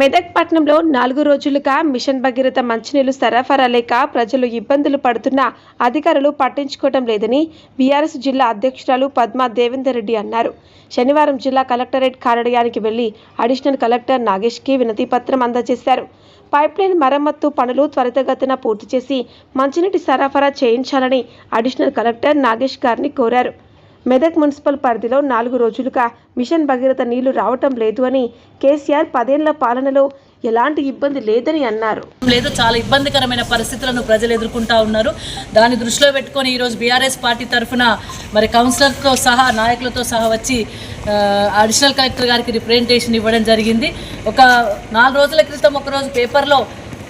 మెదక్ పట్టణంలో నాలుగు రోజులుగా మిషన్ భగీరథ మంచినీళ్ళు సరఫరా లేక ప్రజలు ఇబ్బందులు పడుతున్నా అధికారులు పట్టించుకోవడం లేదని బీఆర్ఎస్ జిల్లా అధ్యక్షురాలు పద్మా దేవేందర్ రెడ్డి అన్నారు. శనివారం జిల్లా కలెక్టరేట్ కార్యాలయానికి వెళ్ళి అడిషనల్ కలెక్టర్ నాగేష్కి వినతిపత్రం అందజేశారు. పైప్లైన్ మరమ్మత్తు పనులు త్వరితగతిన పూర్తి చేసి మంచినీటి సరఫరా చేయించాలని అడిషనల్ కలెక్టర్ నాగేష్ గారిని కోరారు. మెదక్ మున్సిపల్ పరిధిలో నాలుగు రోజులుగా మిషన్ భగీరథ నీళ్ళు రావటం లేదు అని కేసీఆర్ పదేళ్ళ పాలనలో ఎలాంటి ఇబ్బంది లేదని అన్నారు. లేదు చాలా ఇబ్బందికరమైన పరిస్థితులను ప్రజలు ఎదుర్కొంటా ఉన్నారు. దాన్ని దృష్టిలో పెట్టుకొని ఈరోజు బీఆర్ఎస్ పార్టీ తరఫున మరి కౌన్సిలర్తో సహా నాయకులతో సహా వచ్చి అడిషనల్ కలెక్టర్ గారికి రిప్రజెంటేషన్ ఇవ్వడం జరిగింది. ఒక నాలుగు రోజుల క్రితం ఒకరోజు పేపర్లో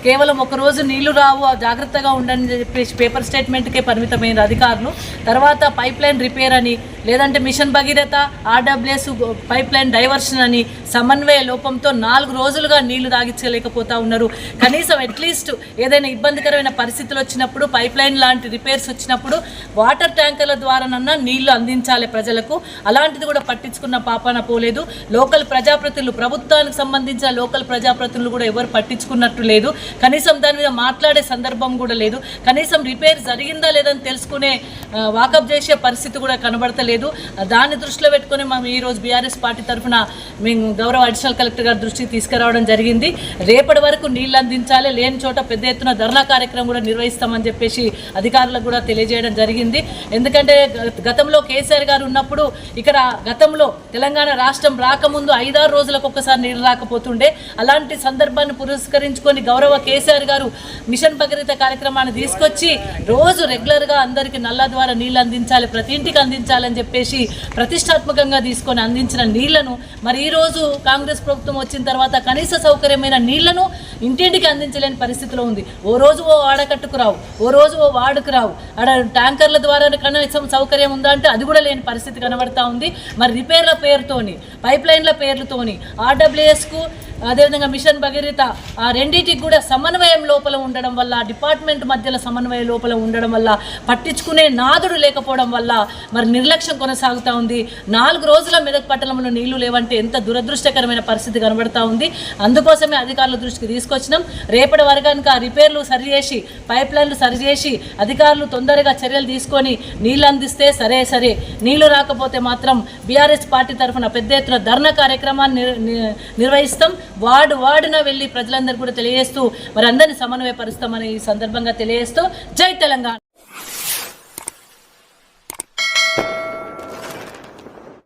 కేవలం ఒక రోజు నీళ్ళు రావు జాగ్రత్తగా ఉండని చెప్పేసి పేపర్ స్టేట్మెంట్కే పరిమితమైన అధికారులు. తర్వాత పైప్ లైన్ రిపేర్ అని లేదంటే mission Bhagiratha RWS pipeline diversion అని సమన్వయ లోపంతో నాలుగు రోజులుగా నీళ్ళు తాగించలేకపోతా ఉన్నారు. కనీసం అట్లీస్ట్ ఏదైనా ఇబ్బందికరమైన పరిస్థితులు వచ్చినప్పుడు పైప్ లైన్ లాంటి రిపేర్స్ వచ్చినప్పుడు వాటర్ ట్యాంకర్ల ద్వారానన్నా నీళ్ళు అందించాలి ప్రజలకు. అలాంటిది కూడా పట్టించుకున్న పాపాన పోలేదు. లోకల్ ప్రజాప్రతినిధులు ప్రభుత్వానికి సంబంధించిన లోకల్ ప్రజాప్రతినిధులు కూడా ఎవరు పట్టించుకున్నట్టు లేదు. కనీసం దాని మీద మాట్లాడే సందర్భం కూడా లేదు. కనీసం రిపేర్ జరిగిందా లేదని తెలుసుకునే వాకప్ చేసే పరిస్థితి కూడా కనబడతలేదు. దాన్ని దృష్టిలో పెట్టుకుని మేము ఈరోజు బీఆర్ఎస్ పార్టీ తరఫున మేము గౌరవ అడిషనల్ కలెక్టర్ గారి దృష్టికి తీసుకురావడం జరిగింది. రేపటి వరకు నీళ్ళు అందించాలి లేని చోట పెద్ద ఎత్తున ధర్నా కార్యక్రమం కూడా నిర్వహిస్తామని చెప్పేసి అధికారులకు కూడా తెలియజేయడం జరిగింది. ఎందుకంటే గతంలో కేసీఆర్ గారు ఉన్నప్పుడు ఇక్కడ గతంలో తెలంగాణ రాష్ట్రం రాకముందు ఐదారు రోజులకు ఒక్కసారి నీళ్ళు రాకపోతుండే. అలాంటి సందర్భాన్ని పురస్కరించుకొని గౌరవ కేసీఆర్ గారు మిషన్ భగీరథ కార్యక్రమాన్ని తీసుకొచ్చి రోజు రెగ్యులర్గా అందరికీ నల్ల ద్వారా నీళ్ళు అందించాలి ప్రతి ఇంటికి అందించాలని చెప్పేసి ప్రతిష్టాత్మకంగా తీసుకొని అందించిన నీళ్ళను మరి ఈ రోజు కాంగ్రెస్ ప్రభుత్వం వచ్చిన తర్వాత కనీస సౌకర్యమైన నీళ్ళను ఇంటింటికి అందించలేని పరిస్థితిలో ఉంది. ఓ రోజు ఓ ఆడకట్టుకు రావు ఓ రోజు ఓ వార్డుకు రావు. అక్కడ ట్యాంకర్ల ద్వారా కనీసం సౌకర్యం ఉందా అంటే అది కూడా లేని పరిస్థితి కనబడతా ఉంది. మరి రిపేర్ల పేరుతోని పైప్ లైన్ల పేర్లతోని ఆర్డబ్ల్యూఎస్కు అదేవిధంగా మిషన్ భగీరథ ఆ రెండింటికి కూడా సమన్వయం లోపల ఉండడం వల్ల డిపార్ట్మెంట్ మధ్యలో సమన్వయం లోపల ఉండడం వల్ల పట్టించుకునే నాదుడు లేకపోవడం వల్ల మరి నిర్లక్ష్యం కొనసాగుతూ ఉంది. నాలుగు రోజుల మెదక్ పట్టణంలో నీళ్ళు లేవంటే ఎంత దురదృష్టకరమైన పరిస్థితి కనబడతా ఉంది. అందుకోసమే అధికారుల దృష్టికి తీసుకొచ్చినాం. రేపటి వరకనుక ఆ రిపేర్లు సరిచేసి పైప్ లైన్లు సరిచేసి అధికారులు తొందరగా చర్యలు తీసుకొని నీళ్ళు అందిస్తే సరే సరే. నీళ్ళు రాకపోతే మాత్రం బీఆర్ఎస్ పార్టీ తరఫున పెద్ద ఎత్తున ధర్నా కార్యక్రమాన్ని నిర్వహిస్తాం. వార్డు వార్డున వెళ్ళి ప్రజలందరూ కూడా తెలియజేస్తూ మరి అందరినీ సమన్వయపరుస్తామని ఈ సందర్భంగా తెలియజేస్తూ జై తెలంగాణ.